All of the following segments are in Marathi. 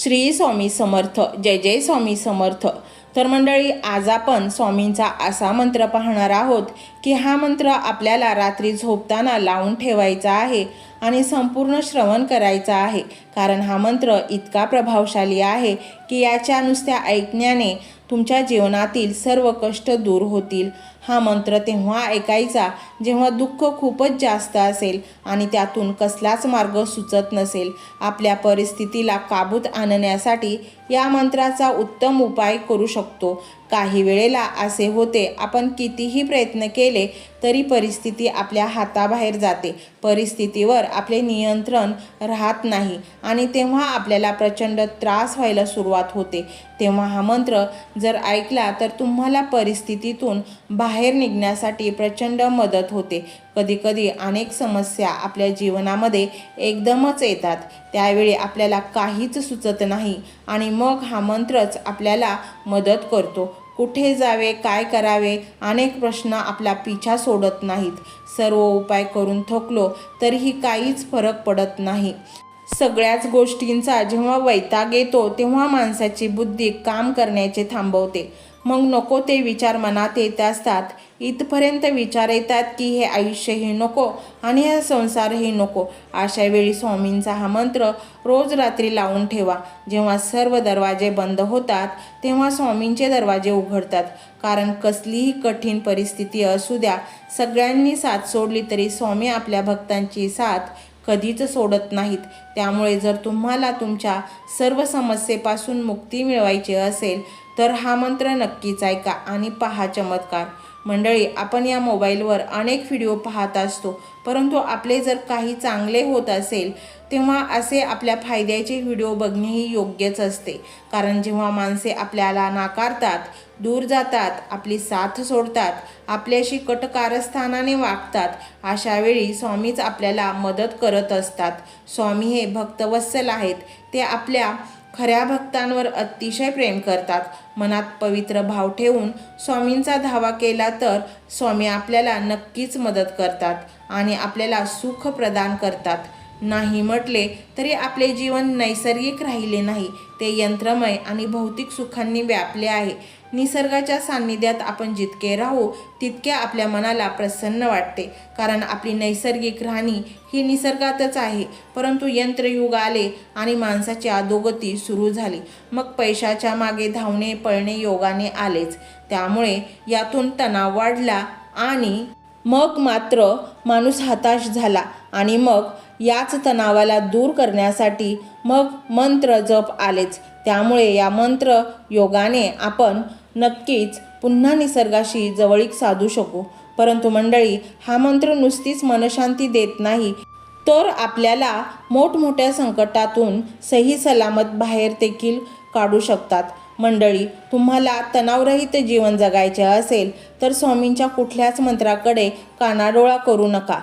श्री स्वामी समर्थ जय जय स्वामी समर्थ. तर मंडळी आज आपण स्वामींचा असा मंत्र पाहणार आहोत की हा मंत्र आपल्याला रात्री झोपताना लावून ठेवायचा आहे आणि संपूर्ण श्रवण करायचा आहे. कारण हा मंत्र इतका प्रभावशाली आहे की याच्या नुसत्या ऐकण्याने तुमच्या जीवनातील सर्व कष्ट दूर होतील. हा मंत्र तेव्हा ऐकायचा जेव्हा दुःख खूपच जास्त असेल आणि त्यातून कसलाच मार्ग सुचत नसेल. आपल्या परिस्थितीला काबूत आणण्यासाठी या मंत्राचा उत्तम उपाय करू शकतो. काही वेळेला असे होते आपण कितीही प्रयत्न केले तरी परिस्थिती आपल्या हाताबाहेर जाते. परिस्थितीवर आपले नियंत्रण राहत नाही आणि तेव्हा आपल्याला प्रचंड त्रास व्हायला सुरुवात होते. तेव्हा हा मंत्र जर ऐकला तर तुम्हाला परिस्थितीतून बाहेर बाहेर निघण्यासाठी प्रचंड मदत होते. कधीकधी अनेक समस्या आपल्या जीवनामध्ये एकदमच येतात. त्यावेळी आपल्याला काहीच सुचत नाही आणि मग हा मंत्रच आपल्याला मदत करतो. कुठे जावे काय करावे? अनेक प्रश्न आपला पिछा सोडत नाहीत. सर्व उपाय करून थकलो तरीही काहीच फरक पडत नाही. सगळ्याच गोष्टींचा जेव्हा वैताग येतो तेव्हा माणसाची बुद्धी काम करण्याचे थांबवते. मग नको ते विचार मनात येत असतात. इथपर्यंत विचार येतात की हे आयुष्यही नको आणि हा संसारही नको. अशा वेळी स्वामींचा हा मंत्र रोज रात्री लावून ठेवा. जेव्हा सर्व दरवाजे बंद होतात तेव्हा स्वामींचे दरवाजे उघडतात. कारण कसलीही कठीण परिस्थिती असू द्या सगळ्यांनी साथ सोडली तरी स्वामी आपल्या भक्तांची साथ कधीच सोडत नाहीत. त्यामुळे जर तुम्हाला तुमच्या सर्व समस्येपासून मुक्ती मिळवायची असेल तर हा मंत्र नक्कीच ऐका आणि पहा चमत्कार. मंडळी आपण या मोबाईलवर अनेक व्हिडिओ पाहत असतो परंतु आपले जर काही चांगले होत असेल तेव्हा असे आपल्या फायद्याचे व्हिडिओ बघणेही योग्यच असते. कारण जेव्हा माणसे आपल्याला नाकारतात दूर जातात आपली साथ सोडतात आपल्याशी कटकारस्थानाने वागतात अशा वेळी स्वामीच आपल्याला मदत करत असतात. स्वामी हे भक्तवत्सल आहेत ते आपल्या खऱ्या भक्तांवर अतिशय प्रेम करतात. मनात पवित्र भाव ठेवून स्वामींचा धावा केला तर स्वामी आपल्याला नक्कीच मदत करतात आणि आपल्याला सुख प्रदान करतात. नाही म्हटले तरी आपले जीवन नैसर्गिक राहिले नाही. ते यंत्रमय आणि भौतिक सुखांनी व्यापले आहे. निसर्गाच्या सान्निध्यात आपण जितके राहू तितके आपल्या मनाला प्रसन्न वाटते. कारण आपली नैसर्गिक राहणी ही निसर्गातच आहे. परंतु यंत्रयुग आले आणि माणसाची अधोगती सुरू झाली. मग पैशाच्या मागे धावणे पळणे योगाने आलेच. त्यामुळे यातून तणाव वाढला आणि मग मात्र माणूस हताश झाला आणि मग याच तणावाला दूर करण्यासाठी मग मंत्र जप आलेच. त्यामुळे या मंत्र योगाने आपण नक्कीच पुन्हा निसर्गाशी जवळीक साधू शकू. परंतु मंडळी हा मंत्र नुसतीच मनशांती देत नाही तर आपल्याला मोठमोठ्या संकटातून सही सलामत बाहेर देखील काढू शकतात. मंडळी तुम्हाला तणावरहित जीवन जगायचे असेल तर स्वामींच्या कुठल्याच मंत्राकडे कानाडोळा करू नका.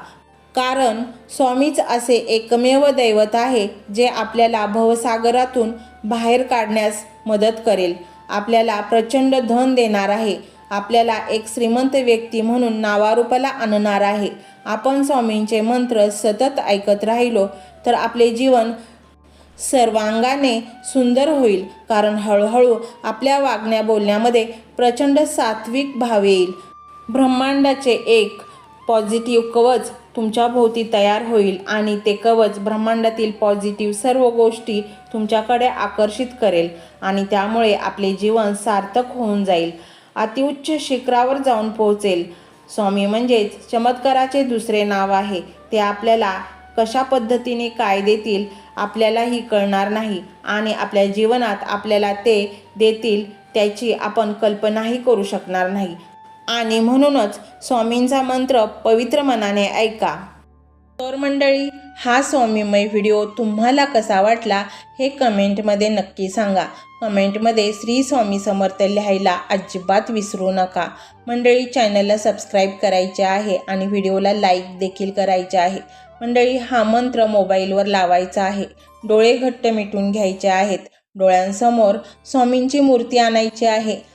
कारण स्वामीच असे एकमेव दैवत आहे जे आपल्याला भवसागरातून बाहेर काढण्यास मदत करेल. आपल्याला प्रचंड धन देणार आहे. आपल्याला एक श्रीमंत व्यक्ती म्हणून नावारूपाला आणणार आहे. आपण स्वामींचे मंत्र सतत ऐकत राहिलो तर आपले जीवन सर्वांगाने सुंदर होईल कारण हळूहळू आपल्या वागण्या बोलण्यामध्ये प्रचंड सात्विक भाव येईल. ब्रह्मांडाचे एक पॉझिटिव्ह कवच तुमच्या भोवती तयार होईल आणि ते कवच ब्रह्मांडातील पॉझिटिव्ह सर्व गोष्टी तुमच्याकडे आकर्षित करेल आणि त्यामुळे आपले जीवन सार्थक होऊन जाईल. अतिउच्च शिखरावर जाऊन पोहोचेल. स्वामी म्हणजेच चमत्काराचे दुसरे नाव आहे. ते आपल्याला कशा पद्धतीने काय देतील आपल्यालाही कळणार नाही आणि आपल्या जीवनात आपल्याला ते देतील त्याची आपण कल्पनाही करू शकणार नाही. आणि म्हणूनच स्वामींचा मंत्र पवित्र मनाने ऐका. तर मंडळी हा स्वामीमय व्हिडिओ तुम्हाला कसा वाटला हे कमेंटमध्ये नक्की सांगा. कमेंटमध्ये श्री स्वामी समर्थ लिहायला अजिबात विसरू नका. मंडळी चॅनलला सबस्क्राईब करायचे आहे आणि व्हिडिओला लाईक देखील करायचे आहे. मंडळी हा मंत्र मोबाईलवर लावायचा आहे. डोळे घट्ट मिटून घ्यायचे आहेत. डोळ्यांसमोर स्वामींची मूर्ती आणायची आहे.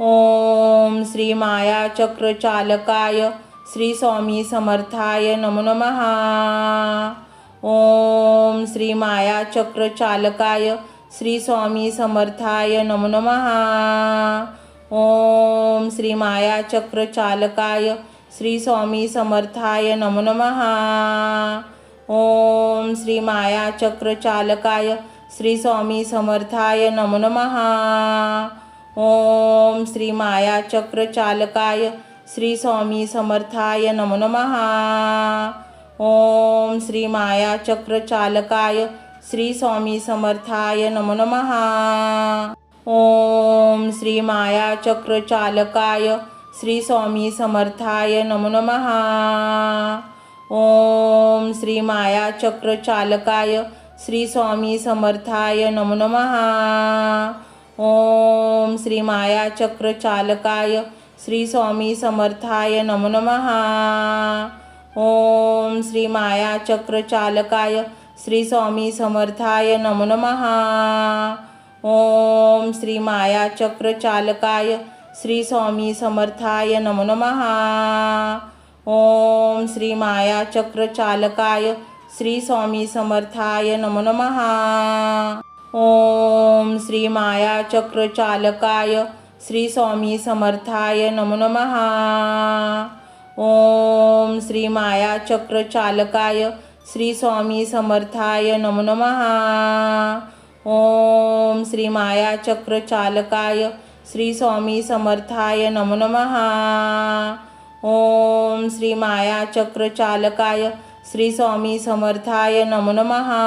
ओम श्री माया चक्रचालकाय श्री स्वामी समर्थाय नमो। नमहा ओम श्री माया चक्रचालकाय श्री स्वामी समर्थाय नमो नमहा ओम श्री माया चक्रचालकाय श्री स्वामी समर्थाय नमो नमहा ओम श्री माया चक्रचालकाय श्री स्वामी समर्थाय नमो। नमहा ओम श्री माया चक्रचालकाय श्री स्वामी समर्थाय नमो नमहा ओम श्री माया चक्रचालकाय श्री स्वामी समर्थाय नमो नमहा ओम श्री माया चक्रचालकाय श्री स्वामी समर्थाय नमो नमहा ओम श्री माया चक्रचालकाय श्री स्वामी समर्थाय नमो नमहा ओम श्री माया चक्रचालकाय श्री स्वामी समर्थाय नमो नमः. ओम श्री माया चक्रचालकाय श्री स्वामी समर्थाय नमो नमः. ओम श्री माया चक्रचालकाय श्री स्वामी समर्थाय नमो नमः. ओम श्री माया चक्रचालकाय श्री स्वामी समर्थाय नमो नमः. ओम श्री माया चक्रचालकाय श्री स्वामी समर्थाय नमो नमहा. ओम श्री माया चक्रचालकाय श्री स्वामी समर्थाय नमो नमहा. ओम श्री माया चक्रचालकाय श्री स्वामी समर्थाय नमो नमहा. ओम श्री माया चक्रचालकाय श्री स्वामी समर्थाय नमो नमहा.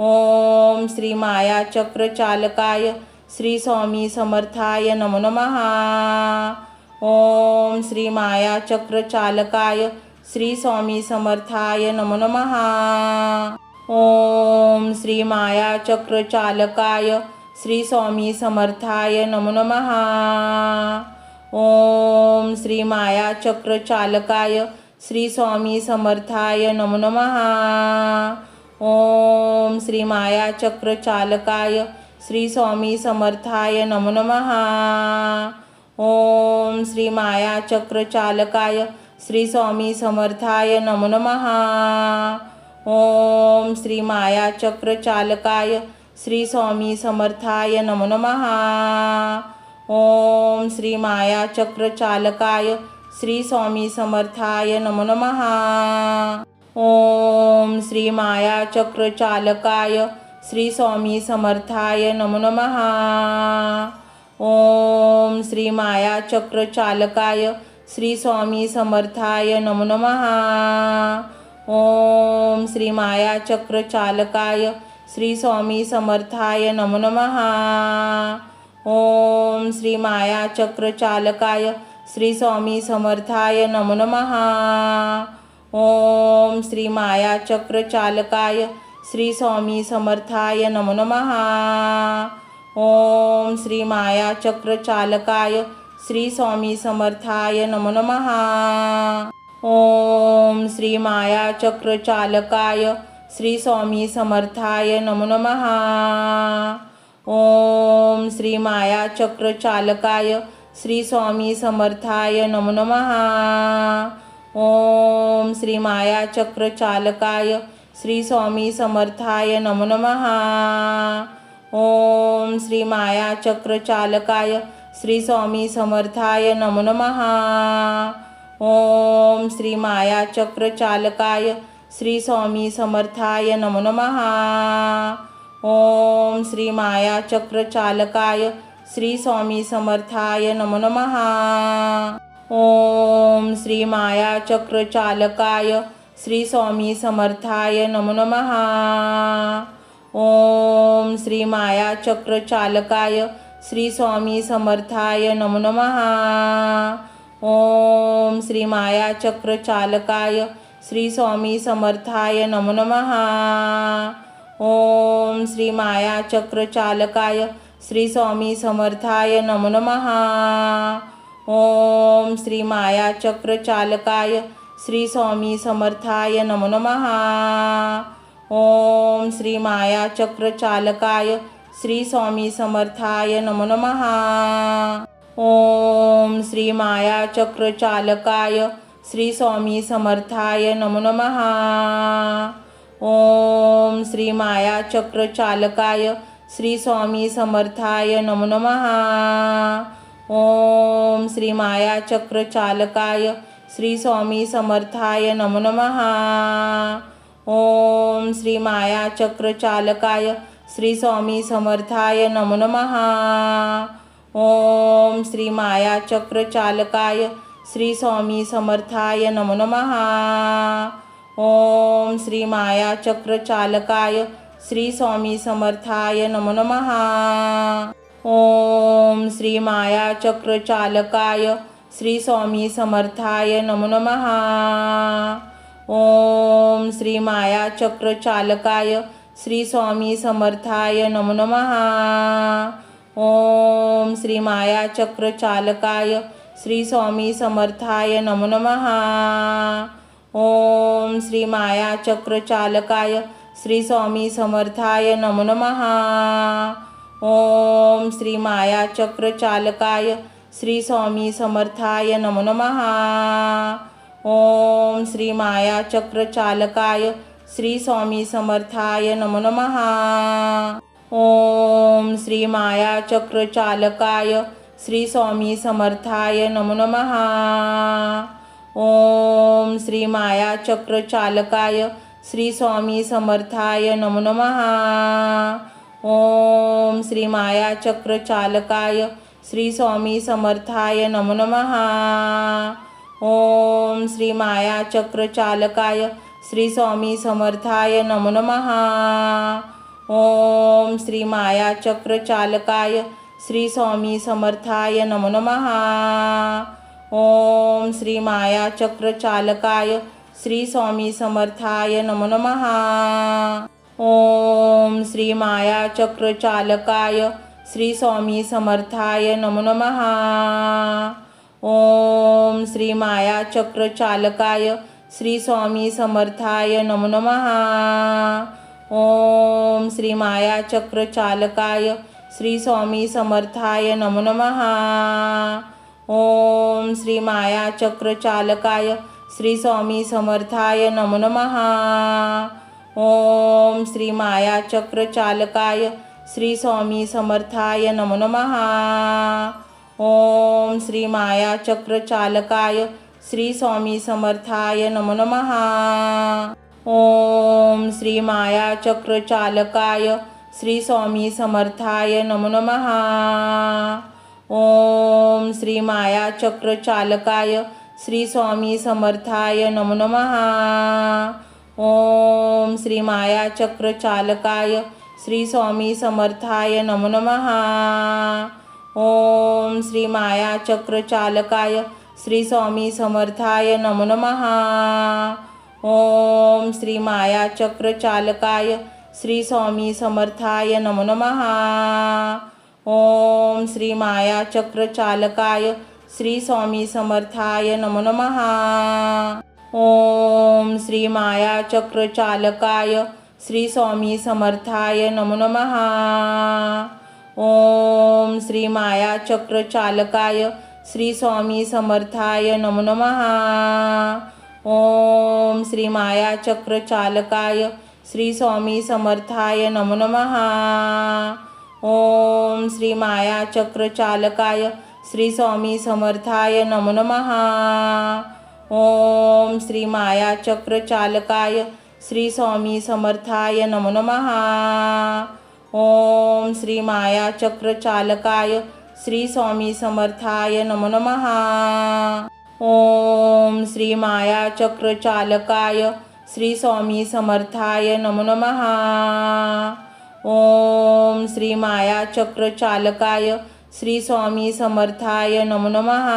ओम श्री माया चक्रचालकाय श्री स्वामी समर्थाय नमो नमः। ओम श्री माया चक्रचालकाय श्री स्वामी समर्थाय नमो नमः। ओम श्री माया चक्रचालकाय श्री स्वामी समर्थाय नमो नमः। ओम श्री माया चक्रचालकाय श्री स्वामी समर्थाय नमो नमः। ओम श्री माया श्री स्वामी समर्थाय नमो नमः. ओम श्री माया श्री स्वामी समर्थाय नमो नमः. ओम श्री माया श्री स्वामी समर्थाय नमो नमः. ओम श्री माया श्री स्वामी समर्थाय नमो नमः. ओम श्री माया चक्रचालकाय श्री स्वामी समर्थाय नमो। नमहा ओम श्री माया चक्रचालकाय श्री स्वामी समर्थाय नमो नमहा ओम श्री माया चक्रचालकाय श्री स्वामी समर्थाय नमो नमहा ओम श्री माया चक्रचालकाय श्री स्वामी समर्थाय नमो। नमहा ओम श्री माया चक्रचालकाय श्री स्वामी समर्थाय नमो नमः। ओम श्री माया चक्रचालकाय श्री स्वामी समर्थाय नमो नमहा ओम श्री माया चक्रचालकाय श्री स्वामी समर्थाय नमो नमहा ओम श्री माया चक्रचालकाय श्री स्वामी समर्थाय नमो नमहा ओम श्री माया चक्रचालकाय श्री स्वामी समर्थाय नमो नमः। ओम श्री माया चक्रचालकाय श्री स्वामी समर्थाय नमो नमः। ओम श्री माया चक्रचालकाय श्री स्वामी समर्थाय नमो नमः। ओम श्री माया चक्रचालकाय श्री स्वामी समर्थाय नमो नमः। ओम श्री मायाचक्रचालकाय श्री स्वामी समर्थाय नमो नमहा ओम श्री मायाचक्रचालकाय श्री स्वामी समर्थाय नमो नमहा ओम श्री माया श्री स्वामी समर्थाय नमो नमहा ओम श्री मायाचक्रचालकाय श्री स्वामी समर्थाय नमो नमहा ओम श्री माया चक्रचालकाय श्री स्वामी समर्थाय नमो नमः। ओम श्री माया चक्रचालकाय श्री स्वामी समर्थाय नमो नमः। ओम श्री माया चक्रचालकाय श्री स्वामी समर्थाय नमो नमः। ओम श्री माया चक्रचालकाय श्री स्वामी समर्थाय नमो नमः। ओम श्री माया चक्रचालकाय श्री स्वामी समर्थाय नमो नमः. ओम श्री माया चक्रचालकाय श्री स्वामी समर्थाय नमो नमः. ओम श्री माया चक्रचालकाय श्री स्वामी समर्थाय नमो नमः. ओम श्री माया चक्रचालकाय श्री स्वामी समर्थाय नमो नमः. ओम श्री माया चक्रचालकाय श्री स्वामी समर्थाय नमो नमहा ओम श्री माया चक्रचालकाय श्री स्वामी समर्थाय नमो नमहा ओम श्री माया चक्रचालकाय श्री स्वामी समर्थाय नमो नमहा ओम श्री माया चक्रचालकाय श्री स्वामी समर्थाय नमो नमहा ओम श्री माया चक्रचालकाय श्री स्वामी समर्थाय नमो नमः। ओम श्री माया चक्रचालकाय श्री स्वामी समर्थाय नमो नमहा ओम श्री माया चक्रचालकाय श्री स्वामी समर्थाय नमो नमहा ओम श्री माया चक्रचालकाय श्री स्वामी समर्थाय नमो नमहा ओम श्री माया चक्रचालकाय श्री स्वामी समर्थाय नमो नमः ओम श्री मायाचक्रचालकाय श्री स्वामी समर्थाय नमो नमः ओम श्री माया चक्रचालकाय श्री स्वामी समर्थाय नमो नमः ओम श्री मायाचक्रचालकाय श्री स्वामी समर्थाय नमो नमः ओम श्री माया चक्रचालकाय श्री स्वामी समर्थाय नमो नमहा ओम श्री माया चक्रचालकाय श्री स्वामी समर्थाय नमो नमहा ओम श्री माया चक्रचालकाय श्री स्वामी समर्थाय नमो नमहा ओम श्री माया चक्रचालकाय श्री स्वामी समर्थाय नमो नमहा ओम श्री माया चक्रचालकाय श्री स्वामी समर्थाय नमो नमः। ओम श्री माया चक्रचालकाय श्री स्वामी समर्थाय नमो नमः। ओम श्री माया चक्रचालकाय श्री स्वामी समर्थाय नमो नमः। ओम श्री माया चक्रचालकाय श्री स्वामी समर्थाय नमो नमः। ओम श्री माया चक्रचालकाय श्री स्वामी समर्थाय नमो नमहा ओम श्री माया चक्रचालकाय श्री स्वामी समर्थाय नमो नमहा ओम श्री माया चक्रचालकाय श्री स्वामी समर्थाय नमो नमहा ओम श्री माया चक्रचालकाय श्री स्वामी समर्थाय नमो नमहा ओम श्री माया चक्रचालकाय श्री स्वामी समर्थाय नमो नमहा ओम श्री माया चक्रचालकाय श्री स्वामी समर्थाय नमो नमहा ओम श्री माया चक्रचालकाय श्री स्वामी समर्थाय नमो नमहा ओम श्री माया चक्रचालकाय श्री स्वामी समर्थाय नमो नमहा ओम श्री माया चक्रचालकाय श्री स्वामी समर्थाय नमो नमः। ओम श्री माया चक्रचालकाय श्री स्वामी समर्थाय नमो नमः। ओम श्री माया चक्रचालकाय श्री स्वामी समर्थाय नमो नमः। ओम श्री माया चक्रचालकाय श्री स्वामी समर्थाय नमो नमः।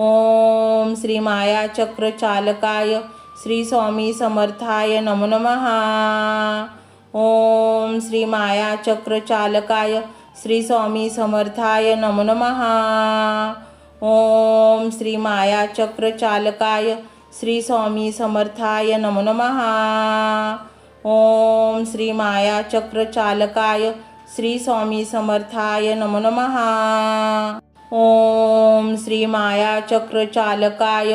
ओम श्री माया चक्रचालकाय श्री स्वामी समर्थाय नमो नमः. ओम श्री माया चक्रचालकाय श्री स्वामी समर्थाय नमो नमः. ओम श्री माया चक्रचालकाय श्री स्वामी समर्थाय नमो नमः. ओम श्री माया चक्रचालकाय श्री स्वामी समर्थाय नमो नमः. ओम श्री माया चक्रचालकाय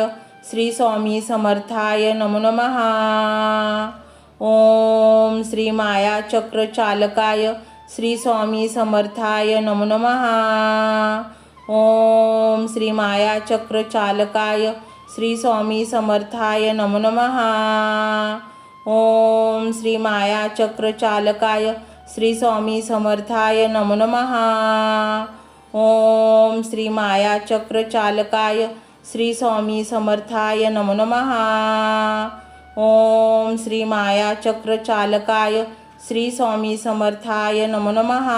श्री स्वामी समर्थाय नमो। नमहा ओम श्री माया चक्रचालकाय श्री स्वामी समर्थाय नमो नमहा ओम श्री माया चक्रचालकाय श्री स्वामी समर्थाय नमो नमहा ओम श्री माया चक्रचालकाय श्री स्वामी समर्थाय नमो। नमहा ओम श्री माया चक्रचालकाय श्री स्वामी समर्थाय नमो नमहा ओम श्री माया चक्रचालकाय श्री स्वामी समर्थाय नमो नमहा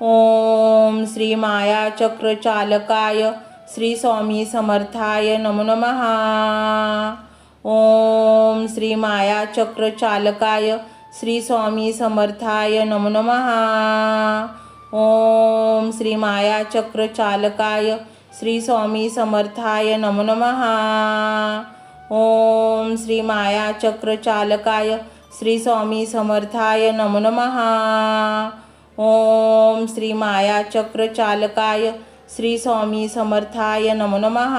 ओम श्री माया चक्रचालकाय श्री स्वामी समर्थाय नमो नमहा ओम श्री माया चक्रचालकाय श्री स्वामी समर्थाय नमो नमहा ओम श्री माया चक्र चालकाय श्री स्वामी समर्थाय नमो नमः. ओम श्री माया चक्रचालकाय श्री स्वामी समर्थाय नमो नमः. ओम श्री माया चक्रचालकाय श्री स्वामी समर्थाय नमो नमः.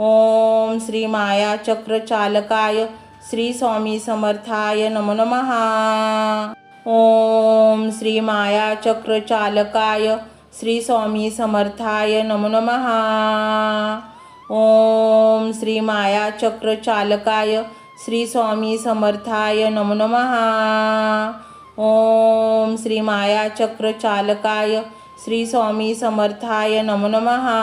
ओम श्री माया चक्रचालकाय श्री स्वामी समर्थाय नमो नमः. ओम श्री मायाचक्रचालकाय श्री स्वामी समर्थाय नमो नमहा ओम श्री माया चक्रचालकाय श्री स्वामी समर्थाय नमो नमहा ओम श्री माया चक्रचालकाय श्री स्वामी समर्थाय नमो नमहा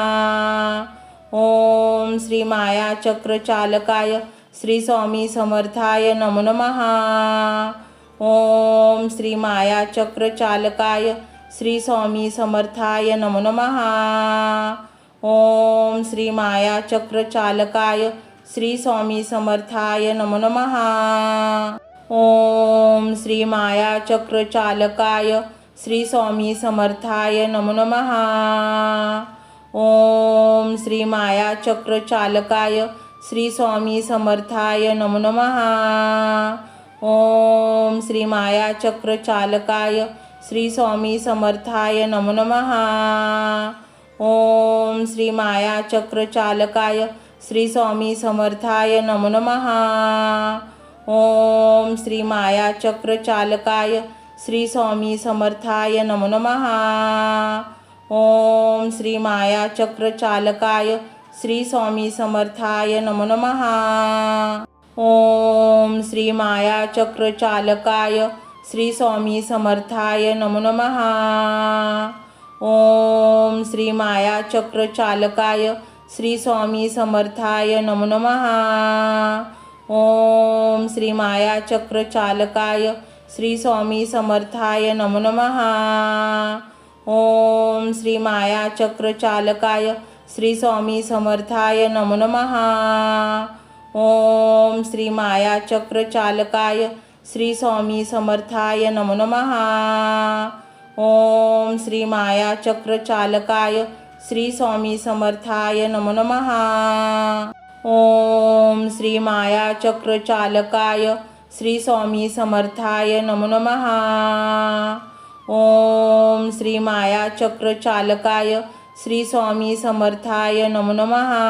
ओम श्री मायाचक्रचालकाय श्री स्वामी समर्थाय नमो नमहा ओम श्री माया चक्रचालकाय श्री स्वामी समर्थाय नमो नमः. ओम श्री माया चक्रचालकाय श्री स्वामी समर्थाय नमो नमः. ओम श्री माया चक्रचालकाय श्री स्वामी समर्थाय नमो नमः. ओम श्री माया चक्रचालकाय श्री स्वामी समर्थाय नमो नमः. ओम श्री माया चक्रचालकाय श्री स्वामी समर्थाय नमो नमः। ओम श्री माया चक्रचालकाय श्री स्वामी समर्थाय नमो नमः। ओम श्री माया चक्रचालकाय श्री स्वामी समर्थाय नमो नमः। ओम श्री माया चक्रचालकाय श्री स्वामी समर्थाय नमो नमः। ओम श्री माया चक्रचालकाय श्री स्वामी समर्थाय नमो नमहा ओम श्री माया चक्रचालकाय श्री स्वामी समर्थाय नमो नमहा ओम श्री माया चक्रचालकाय श्री स्वामी समर्थाय नमो नमहा ओम श्री माया चक्रचालकाय श्री स्वामी समर्थाय नमो नमहा ओम श्री माया चक्रचालकाय श्री स्वामी समर्थाय नमो नमः। ओम श्री माया चक्रचालकाय श्री स्वामी समर्थाय नमो नमहा ओम श्री माया चक्रचालकाय श्री स्वामी समर्थाय नमो नमहा ओम श्री माया चक्रचालकाय श्री स्वामी समर्थाय नमो नमहा